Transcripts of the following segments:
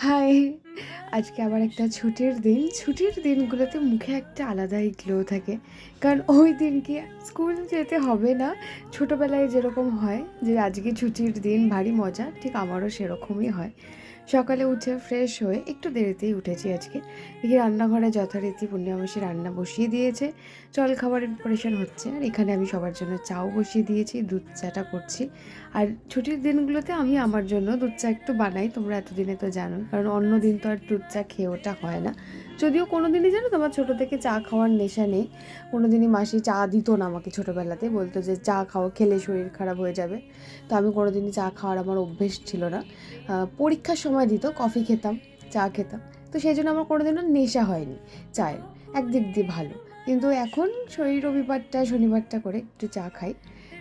High আজকে আবার একটা ছুটির দিন। ছুটির দিনগুলোতে মুখে একটা আলাদাই গ্লো থাকে। কারণ ওই দিন কি স্কুল যেতে হবে না? ছোটোবেলায় যেরকম হয় যে আজকে ছুটির দিন, ভারী মজা, ঠিক আমারও সেরকমই হয়। সকালে উঠে ফ্রেশ হয়ে একটু দেরিতেই উঠেছি আজকে। দেখি রান্নাঘরে যথারীতি পূর্ণিমাসী রান্না বসিয়ে দিয়েছে। জল খাবারের প্রিপারেশন হচ্ছে। আর এখানে আমি সবার জন্য চাও বসিয়ে দিয়েছি, দুধ চাটা করছি। আর ছুটির দিনগুলোতে আমি আমার জন্য দুধ চা একটু বানাই। তোমরা এতদিনে তো জানো কারণ অন্য দিন তো আর দুধ চা খেয়ে ওটা হয় না। যদিও কোনো দিনই জানো, তোমার ছোটো থেকে চা খাওয়ার নেশা নেই। কোনো দিনই মাসি চা দিত না আমাকে ছোটোবেলাতে। বলতো যে চা খাও, খেলে শরীর খারাপ হয়ে যাবে। তো আমি কোনো দিনই চা খাওয়ার আমার অভ্যেস ছিল না। পরীক্ষার সময় দিত, কফি খেতাম, চা খেতাম। তো সেই জন্য আমার কোনোদিনও নেশা হয়নি। চায়ের, একদিক দিয়ে ভালো। কিন্তু এখন শরীর রবিবারটা, শনিবারটা করে একটু চা খাই।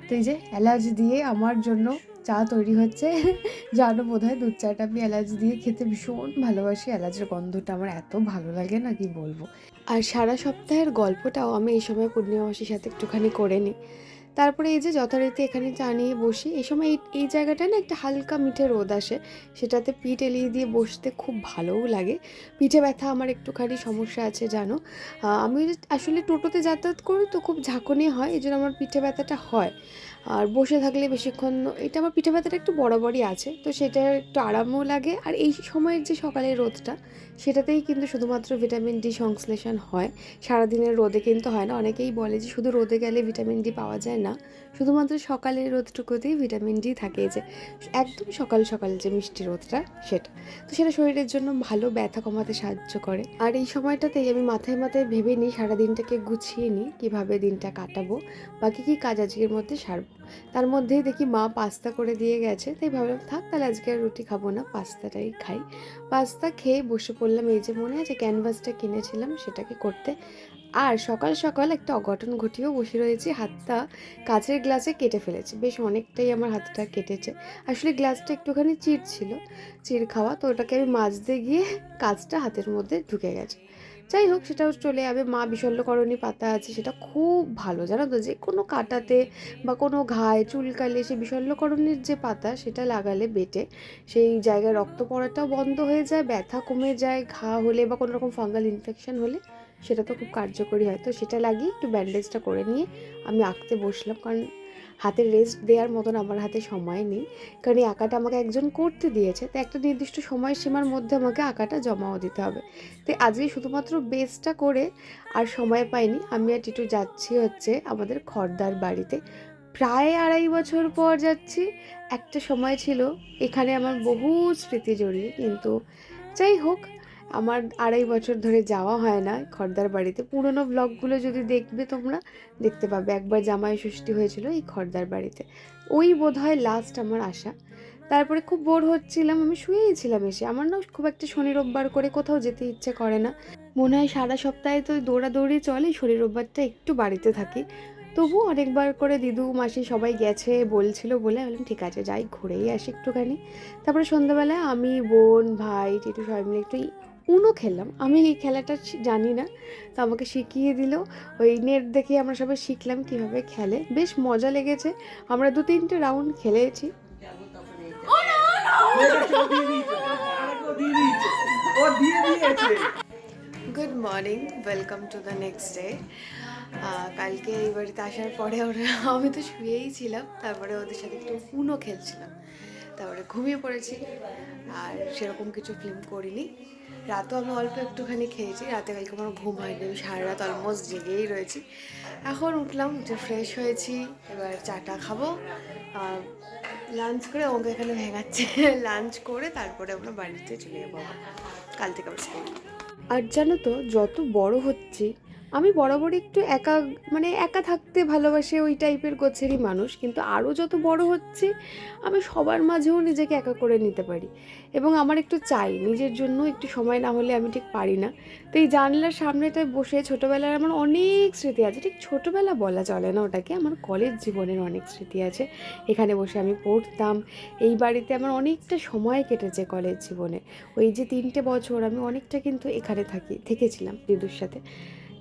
তো এই যে এলাচ দিয়ে আমার জন্য চা তৈরি হচ্ছে। জানো বোধ হয় দুধ চাটা আমি এলাচ দিয়ে খেতে ভীষণ ভালোবাসি। এলাচের গন্ধটা আমার এত ভালো লাগে না, কি বলব? আর সারা সপ্তাহের গল্পটাও আমি এই সময় পূর্ণিমাসীর সাথে একটুখানি করে নিই। তারপরে এই যে যথারীতি এখানে চা নিয়ে বসি, এই সময় এই জায়গাটায় না একটা হালকা মিঠে রোদ আসে, সেটাতে পিঠ এলিয়ে দিয়ে বসতে খুব ভালোও লাগে। পিঠে ব্যথা আমার একটুখানি সমস্যা আছে, জানো। আমি আসলে টোটোতে যাতায়াত করি তো খুব ঝাঁকুনি হয়, এই জন্য আমার পিঠে ব্যথাটা হয়। আর বসে থাকলে বেশিক্ষণ, এটা আমার পিঠে ব্যথাটা একটু বরাবরই আছে, তো সেটা একটু আরামও লাগে। আর এই সময়ের যে সকালের রোদটা সেটাতেই কিন্তু শুধুমাত্র ভিটামিন ডি সংশ্লেষণ হয়। সারাদিনের রোদে কিন্তু হয় না। অনেকেই বলে যে শুধু রোদে গেলে ভিটামিন ডি পাওয়া যায় না। শুধুমাত্র সকালের রোদটুকুতেই ভিটামিন ডি থাকে যে, একদম সকাল সকাল যে মিষ্টি রোদটা, সেটা। তো সেটা শরীরের জন্য ভালো, ব্যথা কমাতে সাহায্য করে। আর এই সময়টাতেই আমি মাথায় মাথায় ভেবে নিই সারা দিনটাকে গুছিয়ে নিই, কীভাবে দিনটা কাটাবো, বাকি কী কাজ আজকের মধ্যে সারবো। তার মধ্যেই দেখি মা পাস্তা করে দিয়ে গেছে, তাই ভাবলাম, থাক, তাহলে আজকে আর রুটি খাব না, পাস্তাটাই খাই। পাস্তা খেয়ে বসে পড়লাম, এই যে মনে আছে ক্যানভাসটা কিনেছিলাম সেটাকে করতে। আর সকাল সকাল একটা অঘটন ঘটিয়েও বসে রয়েছি, হাতটা কাচের গ্লাসে কেটে ফেলেছে। বেশ অনেকটাই আমার হাতটা কেটেছে। আসলে গ্লাসটা একটুখানি চির ছিল, চির খাওয়া, তো ওটাকে আমি মাজতে গিয়ে কাজটা হাতের মধ্যে ঢুকে গেছে। যাই হোক, সেটাও চলে যাবে। মা বিশল্যকরণী পাতা আছে, সেটা খুব ভালো, জানো তো? যে কোনো কাটাতে বা কোনো ঘায়ে চুলকালে সে বিশল্যকরণীর যে পাতা, সেটা লাগালে বেটে। সেই জায়গায় রক্ত পড়াটাও বন্ধ হয়ে যায়, ব্যথা কমে যায়, ঘা হলে বা কোনো রকম ফাঙ্গাল ইনফেকশন হলে। সেটা তো খুব কার্যকরী হয়। তো সেটা লাগিয়ে একটু ব্যান্ডেজটা করে নিয়ে আমি আঁকতে বসলাম। কারণ হাতে রেস্ট দেওয়ার মতন আমার হাতে সময় নেই। কারণ এই আঁকাটা আমাকে একজন করতে দিয়েছে। তো একটা নির্দিষ্ট সময়সীমার মধ্যে আমাকে আঁকাটা জমাও দিতে হবে। তো আজকে শুধুমাত্র বেসটা করে আর সময় পাইনি। আমি আর টিটু যাচ্ছি হচ্ছে আমাদের খর্দার বাড়িতে। প্রায় আড়াই বছর পর যাচ্ছি। একটা সময় ছিল, এখানে আমার বহু স্মৃতি জড়িয়ে। কিন্তু যাই হোক আমার আড়াই বছর ধরে যাওয়া হয় না খর্দার বাড়িতে। পুরনো ব্লগগুলো যদি দেখবে তোমরা, দেখতে পাবে। একবার জামাই ষষ্ঠী হয়েছিল এই খর্দার বাড়িতে। ওই বোধ হয় লাস্ট আমার আশা। তারপরে খুব বোর হচ্ছিলাম, আমি শুয়েই ছিলাম এসে। আমার না খুব একটা শনি রোববার করে কোথাও যেতে ইচ্ছে করে না। মনে হয় সারা সপ্তাহে তো দৌড়াদৌড়ি চলে, শনি রোববারটা একটু বাড়িতে থাকি। তবু অনেকবার করে দিদু, মাসি সবাই গেছে, বলছিল বলে বললাম, ঠিক আছে, যাই, ঘুরেই আসি একটুখানি। তারপরে সন্ধ্যাবেলায় আমি, বোন, ভাই, টিটু সবাই মিলে একটু উনো খেললাম। আমি এই খেলাটা জানি না। তো আমাকে শিখিয়ে দিল। ওই নেট দেখে আমরা সবাই শিখলাম কীভাবে খেলে। বেশ মজা লেগেছে। আমরা দু তিনটে রাউন্ড খেলেছি। Good morning. Welcome to the next day. কালকে এই বাড়িতে আসার পরে ওরা, আমি তো শুয়েই ছিলাম। তারপরে ওদের সাথে একটু উনো খেলছিলাম। তারপরে ঘুমিয়ে পড়েছি। আর সেরকম কিছু ফিল্ম করিনি। রাতও আমি অল্প একটুখানি খেয়েছি। রাতে কালকে আমার ঘুম হয়নি। আমি সারা রাত অলমোস্ট জেগেই রয়েছি। এখন উঠলাম যে ফ্রেশ হয়েছি। এবার চাটা খাব। লাঞ্চ করে আমাকে এখানে ভেঙাচ্ছে। লাঞ্চ করে তারপরে আমরা বাড়িতে চলে যাব কাল থেকে আবার আর জানো তো, যত বড় হচ্ছি আমি বরাবরই একটু একা মানে একা থাকতে ভালোবাসে ওই টাইপের গোছেরই মানুষ, কিন্তু আরও যত বড় হচ্ছে, আমি সবার মাঝেও নিজেকে একা করে নিতে পারি। এবং আমার একটু চাই, নিজের জন্য একটু সময় না হলে আমি ঠিক পারি না। তো এই জানলার সামনেটায় বসে ছোটোবেলার আমার অনেক স্মৃতি আছে, ঠিক ছোটোবেলা বলা চলে না ওটাকে, আমার কলেজ জীবনের অনেক স্মৃতি আছে। এখানে বসে আমি পড়তাম, এই বাড়িতে আমার অনেকটা সময় কেটেছে কলেজ জীবনে। ওই যে তিনটে বছর আমি অনেকটা কিন্তু এখানে থাকি, থেকেছিলাম দিদুর সাথে।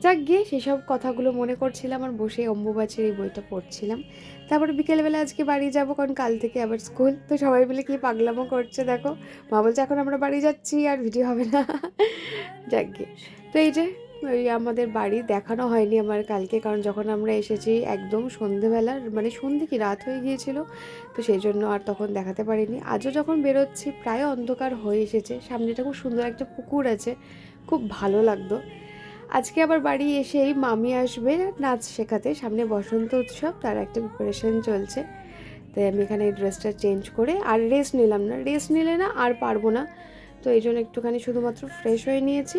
যাক, গিয়ে সেসব কথাগুলো মনে করছিলাম আর বসে অম্বুবাচীর এই বইটা পড়ছিলাম। তারপরে বিকেলবেলা আজকে বাড়ি যাব, কারণ কাল থেকে আবার স্কুল। তো সবাই মিলে কি পাগলামো করছে দেখো। মা বলছে, এখন আমরা বাড়ি যাচ্ছি আর ভিডিও হবে না। যাক, গিয়ে। তো এই যে, ওই আমাদের বাড়ি দেখানো হয়নি আমার কালকে, কারণ যখন আমরা এসেছি একদম সন্ধেবেলা মানে সন্ধে কি রাত হয়ে গিয়েছিল, তো সেই জন্য আর তখন দেখাতে পারিনি। আজও যখন বেরোচ্ছি, প্রায় অন্ধকার হয়ে এসেছে। সামনেটা খুব সুন্দর একটা পুকুর আছে, খুব ভালো লাগতো। আজকে আবার বাড়ি এসেই মামি আসবে নাচ শেখাতে। সামনে বসন্ত উৎসব, তার একটা প্রিপারেশন চলছে। তাই আমি এখানে ড্রেসটা চেঞ্জ করে আর রেস্ট নিলাম না। রেস্ট নিলে না আর পারব না। তো এই জন্য একটুখানি শুধুমাত্র ফ্রেশ হয়ে নিয়েছি।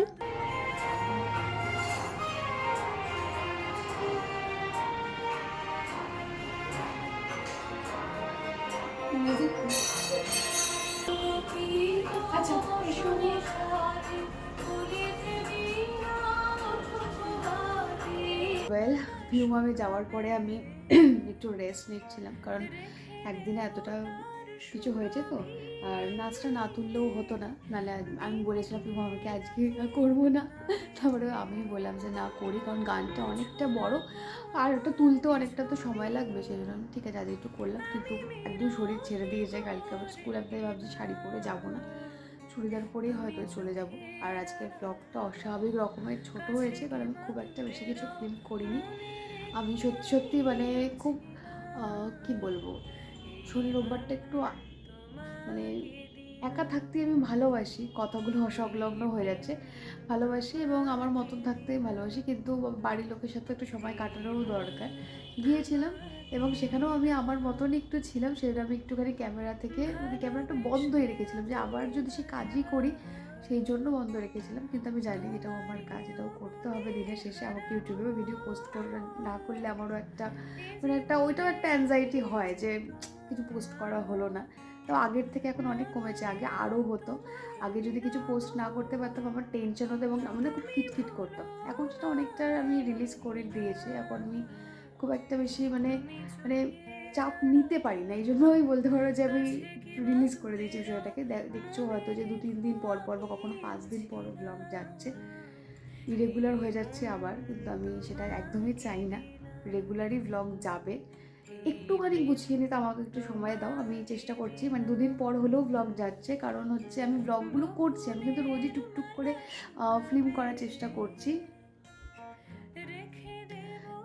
আচ্ছা ওয়েল ভিউমামে যাওয়ার পরে আমি একটু রেস্ট নিচ্ছিলাম, কারণ একদিনে এতটা কিছু হয়েছে তো। আর নাচটা না তুললেও হতো না, নাহলে আমি বলেছিলাম ভিউমামাকে আজকে আর করব না। তারপরে আমি বললাম যে না, করি, কারণ গানটা অনেকটা বড়, আর ওটা তুলতে অনেকটা তো সময় লাগবে সেই জন্য ঠিক আছে আজ একটু করলাম, কিন্তু একদম শরীর ছেড়ে দিয়েছে কালকে। আবার স্কুল আমি ভাবছি শাড়ি পরে যাব না। চুড়িদার পরেই হয়তো চলে যাব। আর আজকের ব্লগটা অস্বাভাবিক রকমের ছোট হয়েছে, কারণ খুব একটা বেশি কিছু ফিল্ম করিনি। আমি সত্যি সত্যি মানে খুব কি বলব? শনি রোববারটা একটু মানে একা থাকতে আমি ভালোবাসি, কথাগুলো অসংলগ্ন হয়ে যাচ্ছে। ভালোবাসি এবং আমার মতন থাকতেই ভালোবাসি, কিন্তু বাড়ির লোকের সাথে একটু সময় কাটানোরও দরকার। গিয়েছিলাম এবং সেখানেও আমি আমার মতন একটু ছিলাম সেটা আমি একটুখানি ক্যামেরা থেকে মানে ক্যামেরাটা বন্ধই রেখেছিলাম, যে আবার যদি সে কাজই করি, সেই জন্য বন্ধ রেখেছিলাম। কিন্তু আমি জানি এটাও আমার কাজ, এটাও করতে হবে। দিনের শেষে আমাকে ইউটিউবেও ভিডিও পোস্ট করবে, না করলে আমারও একটা মানে একটা, ওইটাও একটা অ্যাংজাইটি হয় যে কিছু পোস্ট করা হলো না। তো আগের থেকে এখন অনেক কমেছে, আগে আরও হতো। আগে যদি কিছু পোস্ট না করতে পারতাম, আমার টেনশন হতো এবং আমরা খুব খিটখিট করতাম এখন সেটা অনেকটা আমি রিলিজ করে দিয়েছি, এখন আমি খুব একটা বেশি মানে মানে চাপ নিতে পারি না। এই জন্য আমি বলতে পারো যে আমি রিলিজ করে দিয়েছি দে- দেখছ হয়তো যে দু তিন দিন পর পর বা কখনো পাঁচ দিন পর ব্লগ যাচ্ছে। ইরেগুলার হয়ে যাচ্ছে আবার, কিন্তু আমি সেটা একদমই চাই না। রেগুলারই ব্লগ যাবে। একটুখানি গুছিয়ে নিতে আমাকে একটু সময় দাও আমি চেষ্টা করছি। মানে দুদিন পর হলেও ব্লগ যাচ্ছে কারণ হচ্ছে আমি ব্লগগুলো করছি আমি কিন্তু রোজই টুকটুক করে ফিল্ম করার চেষ্টা করছি।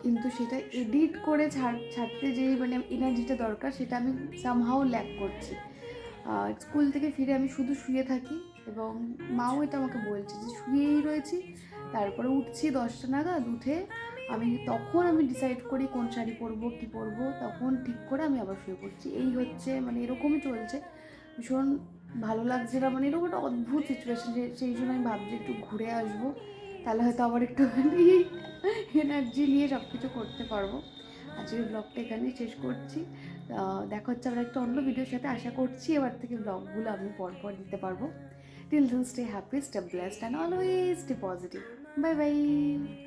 কিন্তু সেটা এডিট করে ছাড় ছাড়তে যে মানে এনার্জিটা দরকার সেটা আমি সামহাও ল্যাক করছি। স্কুল থেকে ফিরে আমি শুধু শুয়ে থাকি এবং মাও এটা আমাকে বলছে যে শুয়েই রয়েছি তারপরে উঠছি দশটা নাগাদ, উঠে আমি তখন আমি ডিসাইড করি কোন শাড়ি পরবো, কী পরবো, তখন ঠিক করে আমি আবার শুয়ে পড়ছি। এই হচ্ছে মানে এরকমই চলছে। ভীষণ ভালো লাগছে না মানে এরকম একটা অদ্ভুত সিচুয়েশন যে সেই জন্য আমি ভাবছি একটু ঘুরে আসব, তাহলে হয়তো আবার একটুখানি এনার্জি নিয়ে সব কিছু করতে পারব। আজকের ব্লগটা এখানেই শেষ করছি। দেখা হচ্ছে আমরা একটা অন্য ভিডিওর সাথে। আশা করছি এবার থেকে ব্লগগুলো আমি পরপর দিতে পারব। Till then stay happy stay blessed and always stay positive 拜拜。